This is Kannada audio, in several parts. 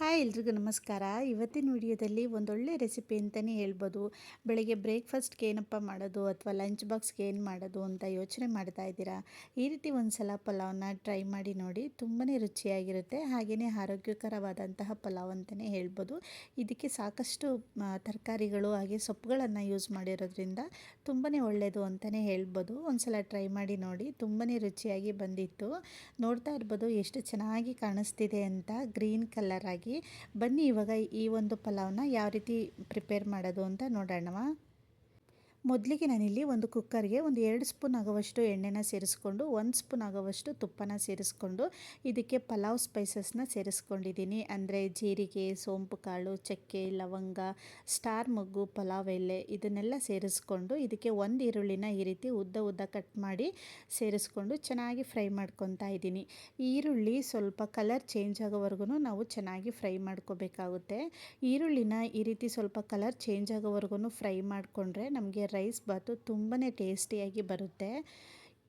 ಹಾಯ್ ಎಲ್ರಿಗೂ ನಮಸ್ಕಾರ. ಇವತ್ತಿನ ವಿಡಿಯೋದಲ್ಲಿ ಒಂದೊಳ್ಳೆ ರೆಸಿಪಿ ಅಂತಲೇ ಹೇಳ್ಬೋದು. ಬೆಳಗ್ಗೆ ಬ್ರೇಕ್ಫಾಸ್ಟ್ಗೆ ಏನಪ್ಪ ಮಾಡೋದು ಅಥವಾ ಲಂಚ್ ಬಾಕ್ಸ್ಗೆ ಏನು ಮಾಡೋದು ಅಂತ ಯೋಚನೆ ಮಾಡ್ತಾ ಇದ್ದೀರಾ? ಈ ರೀತಿ ಒಂದು ಸಲ ಪಲಾವ್ನ ಟ್ರೈ ಮಾಡಿ ನೋಡಿ ತುಂಬಾ ರುಚಿಯಾಗಿರುತ್ತೆ. ಹಾಗೆಯೇ ಆರೋಗ್ಯಕರವಾದಂತಹ ಪಲಾವ್ ಅಂತಲೇ ಹೇಳ್ಬೋದು. ಇದಕ್ಕೆ ಸಾಕಷ್ಟು ತರಕಾರಿಗಳು ಹಾಗೆ ಸೊಪ್ಪುಗಳನ್ನು ಯೂಸ್ ಮಾಡಿರೋದ್ರಿಂದ ತುಂಬಾ ಒಳ್ಳೆಯದು ಅಂತಲೇ ಹೇಳ್ಬೋದು. ಒಂದು ಸಲ ಟ್ರೈ ಮಾಡಿ ನೋಡಿ ತುಂಬಾ ರುಚಿಯಾಗಿ ಬಂದಿತ್ತು. ನೋಡ್ತಾ ಇರ್ಬೋದು ಎಷ್ಟು ಚೆನ್ನಾಗಿ ಕಾಣಿಸ್ತಿದೆ ಅಂತ. ಗ್ರೀನ್ ಕಲರ್ ಆಗಿ ಬನ್ನಿ ಇವಾಗ ಈ ಒಂದು ಪಲಾವ್ನ ಯಾವ ರೀತಿ ಪ್ರಿಪೇರ್ ಮಾಡೋದು ಅಂತ ನೋಡೋಣವಾ? ಮೊದಲಿಗೆ ನಾನಿಲ್ಲಿ ಒಂದು ಕುಕ್ಕರ್ಗೆ ಒಂದು ಎರಡು ಸ್ಪೂನ್ ಆಗುವಷ್ಟು ಎಣ್ಣೆನ ಸೇರಿಸ್ಕೊಂಡು, ಒಂದು ಸ್ಪೂನ್ ಆಗುವಷ್ಟು ತುಪ್ಪನ ಸೇರಿಸ್ಕೊಂಡು, ಇದಕ್ಕೆ ಪಲಾವ್ ಸ್ಪೈಸಸ್ನ ಸೇರಿಸ್ಕೊಂಡಿದ್ದೀನಿ. ಅಂದರೆ ಜೀರಿಗೆ, ಸೋಂಪು, ಕಾಳು, ಚಕ್ಕೆ, ಲವಂಗ, ಸ್ಟಾರ್ ಮೊಗ್ಗು, ಪಲಾವ್ ಎಲೆ ಇದನ್ನೆಲ್ಲ ಸೇರಿಸ್ಕೊಂಡು, ಇದಕ್ಕೆ ಒಂದು ಈರುಳ್ಳಿನ ಈ ರೀತಿ ಉದ್ದ ಉದ್ದ ಕಟ್ ಮಾಡಿ ಸೇರಿಸ್ಕೊಂಡು ಚೆನ್ನಾಗಿ ಫ್ರೈ ಮಾಡ್ಕೊತಾ ಇದ್ದೀನಿ. ಈರುಳ್ಳಿ ಸ್ವಲ್ಪ ಕಲರ್ ಚೇಂಜ್ ಆಗೋವರೆಗೂ ನಾವು ಚೆನ್ನಾಗಿ ಫ್ರೈ ಮಾಡ್ಕೋಬೇಕಾಗುತ್ತೆ. ಈರುಳ್ಳಿನ ಈ ರೀತಿ ಸ್ವಲ್ಪ ಕಲರ್ ಚೇಂಜ್ ಆಗೋವರೆಗೂ ಫ್ರೈ ಮಾಡಿಕೊಂಡ್ರೆ ನಮಗೆ ರೈಸ್ ಬಾತು ತುಂಬಾ ಟೇಸ್ಟಿಯಾಗಿ ಬರುತ್ತೆ.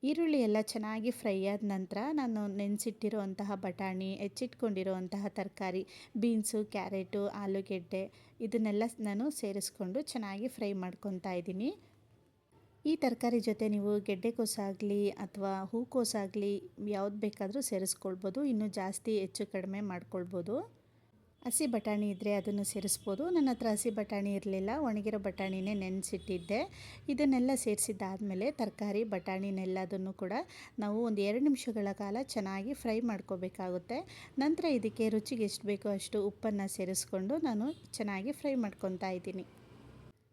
ಈರುಳ್ಳಿ ಎಲ್ಲ ಚೆನ್ನಾಗಿ ಫ್ರೈ ಆದ ನಂತರ ನಾನು ನೆನೆಸಿಟ್ಟಿರುವಂತಹ ಬಟಾಣಿ, ಹೆಚ್ಚಿಟ್ಕೊಂಡಿರುವಂತಹ ತರಕಾರಿ ಬೀನ್ಸು ಕ್ಯಾರೆಟು ಆಲೂಗೆಡ್ಡೆ ಇದನ್ನೆಲ್ಲ ನಾನು ಸೇರಿಸ್ಕೊಂಡು ಚೆನ್ನಾಗಿ ಫ್ರೈ ಮಾಡ್ಕೊತಾ ಇದ್ದೀನಿ. ಈ ತರಕಾರಿ ಜೊತೆ ನೀವು ಗೆಡ್ಡೆಕೋಸಾಗಲಿ ಅಥವಾ ಹೂಕೋಸಾಗಲಿ ಯಾವ್ದು ಬೇಕಾದರೂ ಸೇರಿಸ್ಕೊಳ್ಬೋದು, ಇನ್ನೂ ಜಾಸ್ತಿ ಹೆಚ್ಚು ಕಡಿಮೆ ಮಾಡ್ಕೊಳ್ಬೋದು. ಹಸಿ ಬಟಾಣಿ ಇದ್ದರೆ ಅದನ್ನು ಸೇರಿಸ್ಬೋದು. ನನ್ನ ಹತ್ರ ಹಸಿ ಬಟಾಣಿ ಇರಲಿಲ್ಲ. ಒಣಗಿರೋ ಬಟಾಣಿನೇ ನೆನೆಸಿಟ್ಟಿದ್ದೆ. ಇದನ್ನೆಲ್ಲ ಸೇರಿಸಿದ್ದಾದಮೇಲೆ ತರಕಾರಿ ಬಟಾಣಿನೆಲ್ಲದನ್ನು ಕೂಡ ನಾವು ಒಂದು ಎರಡು ನಿಮಿಷಗಳ ಕಾಲ ಚೆನ್ನಾಗಿ ಫ್ರೈ ಮಾಡ್ಕೋಬೇಕಾಗುತ್ತೆ. ನಂತರ ಇದಕ್ಕೆ ರುಚಿಗೆ ಎಷ್ಟು ಬೇಕೋ ಅಷ್ಟು ಉಪ್ಪನ್ನು ಸೇರಿಸ್ಕೊಂಡು ನಾನು ಚೆನ್ನಾಗಿ ಫ್ರೈ ಮಾಡ್ಕೊತಾ ಇದ್ದೀನಿ.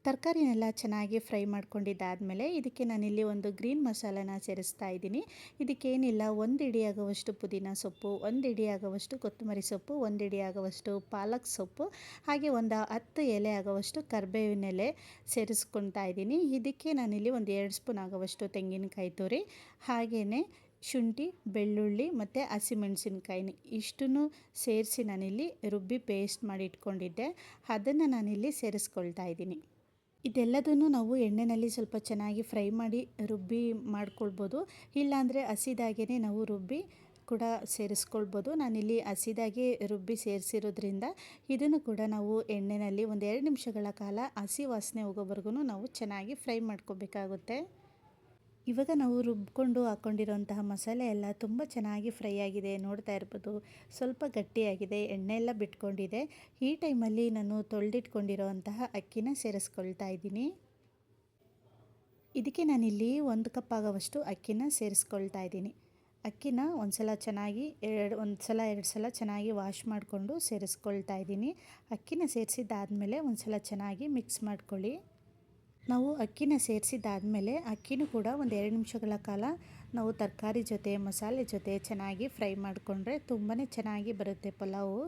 ತರಕಾರಿನೆಲ್ಲ ಚೆನ್ನಾಗಿ ಫ್ರೈ ಮಾಡ್ಕೊಂಡಿದ್ದಾದಮೇಲೆ ಇದಕ್ಕೆ ನಾನಿಲ್ಲಿ ಒಂದು ಗ್ರೀನ್ ಮಸಾಲನ ಸೇರಿಸ್ತಾ ಇದ್ದೀನಿ. ಇದಕ್ಕೇನಿಲ್ಲ, ಒಂದು ಇಡಿಯಾಗುವಷ್ಟು ಪುದೀನ ಸೊಪ್ಪು, ಒಂದು ಇಡಿಯಾಗುವಷ್ಟು ಕೊತ್ತಂಬರಿ ಸೊಪ್ಪು, ಒಂದು ಇಡಿಯಾಗುವಷ್ಟು ಪಾಲಕ್ ಸೊಪ್ಪು, ಹಾಗೆ ಒಂದು ಹತ್ತು ಎಲೆ ಆಗುವಷ್ಟು ಕರ್ಬೇವಿನೆಲೆ ಸೇರಿಸ್ಕೊತಾ ಇದ್ದೀನಿ. ಇದಕ್ಕೆ ನಾನಿಲ್ಲಿ ಒಂದು ಎರಡು ಸ್ಪೂನ್ ಆಗುವಷ್ಟು ತೆಂಗಿನಕಾಯಿ ತುರಿ ಹಾಗೆಯೇ ಶುಂಠಿ, ಬೆಳ್ಳುಳ್ಳಿ ಮತ್ತು ಹಸಿಮೆಣಸಿನ್ಕಾಯಿ ಇಷ್ಟನ್ನು ಸೇರಿಸಿ ನಾನಿಲ್ಲಿ ರುಬ್ಬಿ ಪೇಸ್ಟ್ ಮಾಡಿ ಇಟ್ಕೊಂಡಿದ್ದೆ. ಅದನ್ನು ನಾನಿಲ್ಲಿ ಸೇರಿಸ್ಕೊಳ್ತಾ ಇದ್ದೀನಿ. ಇದೆಲ್ಲದನ್ನು ನಾವು ಎಣ್ಣೆಯಲ್ಲಿ ಸ್ವಲ್ಪ ಚೆನ್ನಾಗಿ ಫ್ರೈ ಮಾಡಿ ರುಬ್ಬಿ ಮಾಡ್ಕೊಳ್ಬೋದು. ಇಲ್ಲಾಂದರೆ ಹಸಿದಾಗೇ ನಾವು ರುಬ್ಬಿ ಕೂಡ ಸೇರಿಸ್ಕೊಳ್ಬೋದು. ನಾನಿಲ್ಲಿ ಹಸಿದಾಗಿ ರುಬ್ಬಿ ಸೇರಿಸಿರೋದ್ರಿಂದ ಇದನ್ನು ಕೂಡ ನಾವು ಎಣ್ಣೆಯಲ್ಲಿ ಒಂದು ಎರಡು ನಿಮಿಷಗಳ ಕಾಲ ಹಸಿ ವಾಸನೆ ಹೋಗೋವರೆಗೂ ನಾವು ಚೆನ್ನಾಗಿ ಫ್ರೈ ಮಾಡ್ಕೋಬೇಕಾಗುತ್ತೆ. ಇವಾಗ ನಾವು ರುಬ್ಕೊಂಡು ಹಾಕ್ಕೊಂಡಿರೋಂತಹ ಮಸಾಲೆ ಎಲ್ಲ ತುಂಬ ಚೆನ್ನಾಗಿ ಫ್ರೈ ಆಗಿದೆ, ನೋಡ್ತಾ ಇರ್ಬೋದು. ಸ್ವಲ್ಪ ಗಟ್ಟಿಯಾಗಿದೆ ಎಣ್ಣೆ ಎಲ್ಲ ಬಿಟ್ಕೊಂಡಿದೆ. ಈ ಟೈಮಲ್ಲಿ ನಾನು ತೊಳೆದಿಟ್ಕೊಂಡಿರೋಂತಹ ಅಕ್ಕಿನ ಸೇರಿಸ್ಕೊಳ್ತಾ ಇದ್ದೀನಿ. ಇದಕ್ಕೆ ನಾನಿಲ್ಲಿ ಒಂದು ಕಪ್ ಆಗೋವಷ್ಟು ಅಕ್ಕಿನ ಸೇರಿಸ್ಕೊಳ್ತಾ ಇದ್ದೀನಿ. ಅಕ್ಕಿನ ಒಂದು ಸಲ ಚೆನ್ನಾಗಿ, ಎರಡು ಒಂದು ಸಲ ಎರಡು ಸಲ ಚೆನ್ನಾಗಿ ವಾಶ್ ಮಾಡಿಕೊಂಡು ಸೇರಿಸ್ಕೊಳ್ತಾ ಇದ್ದೀನಿ. ಅಕ್ಕಿನ ಸೇರಿಸಿದ್ದಾದಮೇಲೆ ಒಂದು ಸಲ ಚೆನ್ನಾಗಿ ಮಿಕ್ಸ್ ಮಾಡ್ಕೊಳ್ಳಿ. ನಾವು ಅಕ್ಕಿನ ಸೇರಿಸಿದ್ದಾದಮೇಲೆ ಅಕ್ಕಿನೂ ಕೂಡ ಒಂದು ಎರಡು ನಿಮಿಷಗಳ ಕಾಲ ನಾವು ತರಕಾರಿ ಜೊತೆ, ಮಸಾಲೆ ಜೊತೆ ಚೆನ್ನಾಗಿ ಫ್ರೈ ಮಾಡಿಕೊಂಡ್ರೆ ತುಂಬಾ ಚೆನ್ನಾಗಿ ಬರುತ್ತೆ ಪಲಾವು.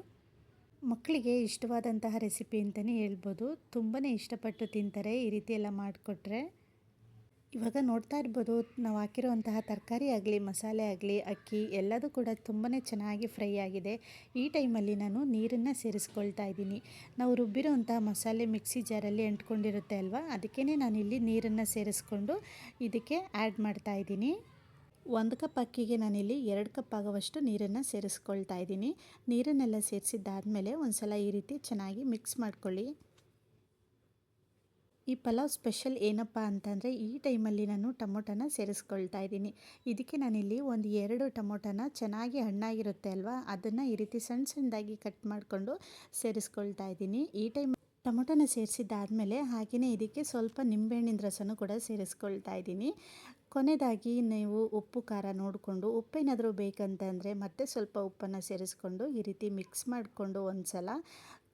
ಮಕ್ಕಳಿಗೆ ಇಷ್ಟವಾದಂತಹ ರೆಸಿಪಿ ಅಂತಲೇ ಹೇಳ್ಬೋದು. ತುಂಬಾ ಇಷ್ಟಪಟ್ಟು ತಿಂತಾರೆ, ಈ ರೀತಿ ಎಲ್ಲ ಮಾಡಿಕೊಟ್ರೆ. ಇವಾಗ ನೋಡ್ತಾ ಇರ್ಬೋದು, ನಾವು ಹಾಕಿರುವಂತಹ ತರಕಾರಿ ಆಗಲಿ, ಮಸಾಲೆ ಆಗಲಿ, ಅಕ್ಕಿ ಎಲ್ಲದೂ ಕೂಡ ತುಂಬಾ ಚೆನ್ನಾಗಿ ಫ್ರೈ ಆಗಿದೆ. ಈ ಟೈಮಲ್ಲಿ ನಾನು ನೀರನ್ನು ಸೇರಿಸ್ಕೊಳ್ತಾ ಇದ್ದೀನಿ. ನಾವು ರುಬ್ಬಿರೋಂಥ ಮಸಾಲೆ ಮಿಕ್ಸಿ ಜಾರಲ್ಲಿ ಅಂಟ್ಕೊಂಡಿರುತ್ತೆ ಅಲ್ವಾ? ಅದಕ್ಕೇ ನಾನಿಲ್ಲಿ ನೀರನ್ನು ಸೇರಿಸ್ಕೊಂಡು ಇದಕ್ಕೆ ಆ್ಯಡ್ ಮಾಡ್ತಾ ಇದ್ದೀನಿ. ಒಂದು ಕಪ್ ಅಕ್ಕಿಗೆ ನಾನಿಲ್ಲಿ ಎರಡು ಕಪ್ ಆಗುವಷ್ಟು ನೀರನ್ನು ಸೇರಿಸ್ಕೊಳ್ತಾ ಇದ್ದೀನಿ. ನೀರನ್ನೆಲ್ಲ ಸೇರಿಸಿದ್ದಾದಮೇಲೆ ಒಂದು ಸಲ ಈ ರೀತಿ ಚೆನ್ನಾಗಿ ಮಿಕ್ಸ್ ಮಾಡ್ಕೊಳ್ಳಿ. ಈ ಪಲಾವ್ ಸ್ಪೆಷಲ್ ಏನಪ್ಪ ಅಂತಂದರೆ ಈ ಟೈಮಲ್ಲಿ ನಾನು ಟೊಮೊಟೊನ ಸೇರಿಸ್ಕೊಳ್ತಾ ಇದ್ದೀನಿ. ಇದಕ್ಕೆ ನಾನಿಲ್ಲಿ ಒಂದು ಎರಡು ಟೊಮೊಟೊನ ಚೆನ್ನಾಗಿ ಹಣ್ಣಾಗಿರುತ್ತೆ ಅಲ್ವಾ? ಅದನ್ನು ಈ ರೀತಿ ಸಣ್ಣ ಸಣ್ಣದಾಗಿ ಕಟ್ ಮಾಡಿಕೊಂಡು ಸೇರಿಸ್ಕೊಳ್ತಾ ಇದ್ದೀನಿ. ಈ ಟೈಮ್ ಟೊಮೊಟೊನ ಸೇರಿಸಿದ್ದಾದಮೇಲೆ ಹಾಗೆಯೇ ಇದಕ್ಕೆ ಸ್ವಲ್ಪ ನಿಂಬೆಹಣ್ಣಿನ ರಸನೂ ಕೂಡ ಸೇರಿಸ್ಕೊಳ್ತಾ ಇದ್ದೀನಿ. ಕೊನೆಯದಾಗಿ ನೀವು ಉಪ್ಪು, ಖಾರ ನೋಡಿಕೊಂಡು ಉಪ್ಪೇನಾದರೂ ಬೇಕಂತಂದರೆ ಮತ್ತೆ ಸ್ವಲ್ಪ ಉಪ್ಪನ್ನು ಸೇರಿಸ್ಕೊಂಡು ಈ ರೀತಿ ಮಿಕ್ಸ್ ಮಾಡಿಕೊಂಡು ಒಂದು ಸಲ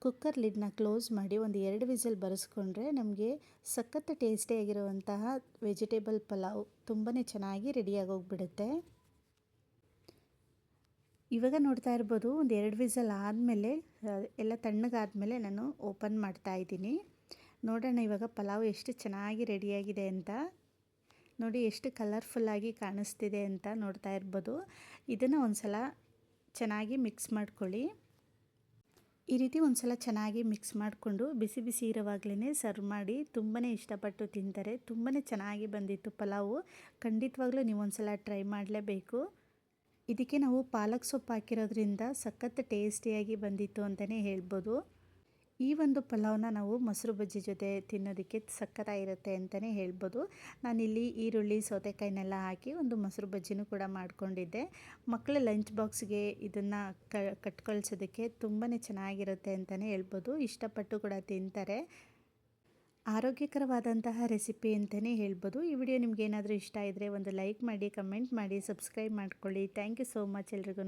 ಕುಕ್ಕರ್ ಲಿಡ್ನ ಕ್ಲೋಸ್ ಮಾಡಿ ಒಂದು ಎರಡು ವಿಸಲ್ ಬರೆಸ್ಕೊಂಡ್ರೆ ನಮಗೆ ಸಖತ್ತು ಟೇಸ್ಟಿಯಾಗಿರುವಂತಹ ವೆಜಿಟೇಬಲ್ ಪಲಾವ್ ತುಂಬಾ ಚೆನ್ನಾಗಿ ರೆಡಿಯಾಗಿ ಹೋಗ್ಬಿಡುತ್ತೆ ಇವಾಗ ನೋಡ್ತಾ ಇರ್ಬೋದು ಒಂದು ಎರಡು ವಿಸಲ್ ಆದಮೇಲೆ ಎಲ್ಲ ತಣ್ಣಗಾದಮೇಲೆ ನಾನು ಓಪನ್ ಮಾಡ್ತಾ ಇದ್ದೀನಿ. ನೋಡೋಣ ಇವಾಗ ಪಲಾವ್ ಎಷ್ಟು ಚೆನ್ನಾಗಿ ರೆಡಿಯಾಗಿದೆ ಅಂತ. ನೋಡಿ ಎಷ್ಟು ಕಲರ್ಫುಲ್ಲಾಗಿ ಕಾಣಿಸ್ತಿದೆ ಅಂತ ನೋಡ್ತಾ ಇರ್ಬೋದು. ಇದನ್ನು ಒಂದು ಸಲ ಚೆನ್ನಾಗಿ ಮಿಕ್ಸ್ ಮಾಡ್ಕೊಳ್ಳಿ. ಈ ರೀತಿ ಒಂದು ಸಲ ಚೆನ್ನಾಗಿ ಮಿಕ್ಸ್ ಮಾಡಿಕೊಂಡು ಬಿಸಿ ಬಿಸಿ ಇರೋವಾಗಲೇ ಸರ್ವ್ ಮಾಡಿ ತುಂಬಾ ಇಷ್ಟಪಟ್ಟು ತಿಂತಾರೆ. ತುಂಬಾ ಚೆನ್ನಾಗಿ ಬಂದಿತ್ತು ಪಲಾವು. ಖಂಡಿತವಾಗ್ಲೂ ನೀವು ಒಂದು ಸಲ ಟ್ರೈ ಮಾಡಲೇಬೇಕು. ಇದಕ್ಕೆ ನಾವು ಪಾಲಕ್ ಸೊಪ್ಪು ಹಾಕಿರೋದ್ರಿಂದ ಸಖತ್ ಟೇಸ್ಟಿಯಾಗಿ ಬಂದಿತ್ತು ಅಂತಲೇ ಹೇಳ್ಬೋದು. ಈ ಒಂದು ಪಲಾವ್ನ ನಾವು ಮೊಸರು ಬಜ್ಜಿ ಜೊತೆ ತಿನ್ನೋದಕ್ಕೆ ಸಕ್ಕತ್ತಾಗಿರುತ್ತೆ ಅಂತಲೇ ಹೇಳ್ಬೋದು. ನಾನಿಲ್ಲಿ ಈರುಳ್ಳಿ, ಸೌತೆಕಾಯಿನೆಲ್ಲ ಹಾಕಿ ಒಂದು ಮೊಸರು ಬಜ್ಜಿನೂ ಕೂಡ ಮಾಡಿಕೊಂಡಿದ್ದೆ. ಮಕ್ಕಳ ಲಂಚ್ ಬಾಕ್ಸ್ಗೆ ಇದನ್ನು ಕ, ಕಟ್ಕೊಳ್ಸೋದಕ್ಕೆ ತುಂಬಾ ಚೆನ್ನಾಗಿರುತ್ತೆ ಅಂತಲೇ ಹೇಳ್ಬೋದು. ಇಷ್ಟಪಟ್ಟು ಕೂಡ ತಿಂತಾರೆ. ಆರೋಗ್ಯಕರವಾದಂತಹ ರೆಸಿಪಿ ಅಂತಲೇ ಹೇಳ್ಬೋದು. ಈ ವಿಡಿಯೋ ನಿಮ್ಗೆ ಏನಾದರೂ ಇಷ್ಟ ಇದ್ದರೆ ಒಂದು ಲೈಕ್ ಮಾಡಿ, ಕಮೆಂಟ್ ಮಾಡಿ, ಸಬ್ಸ್ಕ್ರೈಬ್ ಮಾಡ್ಕೊಳ್ಳಿ. ಥ್ಯಾಂಕ್ ಯು ಸೋ ಮಚ್ ಎಲ್ರಿಗೂ